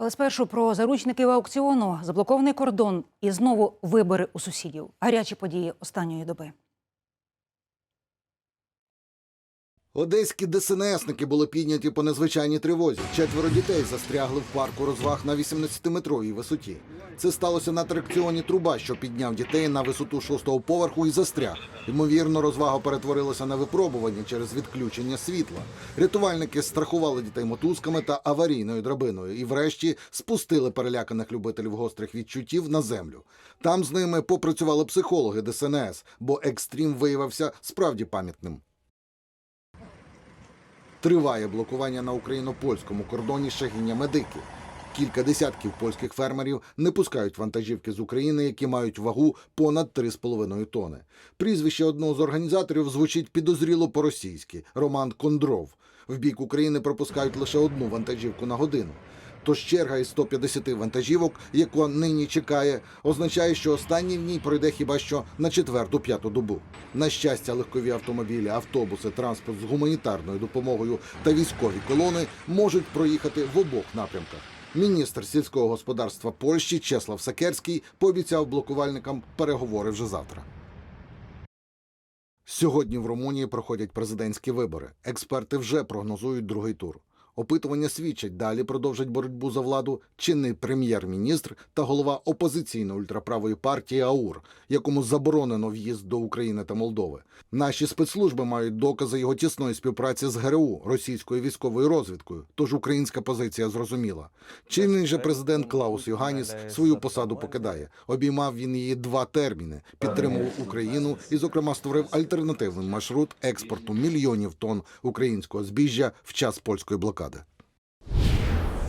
Але спершу про заручників аукціону, заблокований кордон і знову вибори у сусідів. Гарячі події останньої доби. Одеські ДСНСники були підняті по незвичайній тривозі. Четверо дітей застрягли в парку розваг на 18-метровій висоті. Це сталося на атракціоні труба, що підняв дітей на висоту шостого поверху і застряг. Ймовірно, розвага перетворилася на випробування через відключення світла. Рятувальники страхували дітей мотузками та аварійною драбиною і, врешті, спустили переляканих любителів гострих відчуттів на землю. Там з ними попрацювали психологи ДСНС, бо екстрім виявився справді пам'ятним. Триває блокування на україно-польському кордоні шагіння медики. Кілька десятків польських фермерів не пускають вантажівки з України, які мають вагу понад 3,5 тони. Прізвище одного з організаторів звучить підозріло по-російськи Роман Кондров. В бік України пропускають лише одну вантажівку на годину. Тож черга із 150 вантажівок, яку нині чекає, означає, що останній в ній пройде хіба що на четверту-п'яту добу. На щастя, легкові автомобілі, автобуси, транспорт з гуманітарною допомогою та військові колони можуть проїхати в обох напрямках. Міністр сільського господарства Польщі Чеслав Сакерський пообіцяв блокувальникам переговори вже завтра. Сьогодні в Румунії проходять президентські вибори. Експерти вже прогнозують другий тур. Опитування свідчать, далі продовжать боротьбу за владу чинний прем'єр-міністр та голова опозиційної ультраправої партії АУР, якому заборонено в'їзд до України та Молдови. Наші спецслужби мають докази його тісної співпраці з ГРУ, російською військовою розвідкою. Тож українська позиція зрозуміла. Чинний же президент Клаус Йоганіс свою посаду покидає. Обіймав він її два терміни, підтримував Україну і, зокрема, створив альтернативний маршрут експорту мільйонів тонн українського збіжжя в час польської блокади. adı.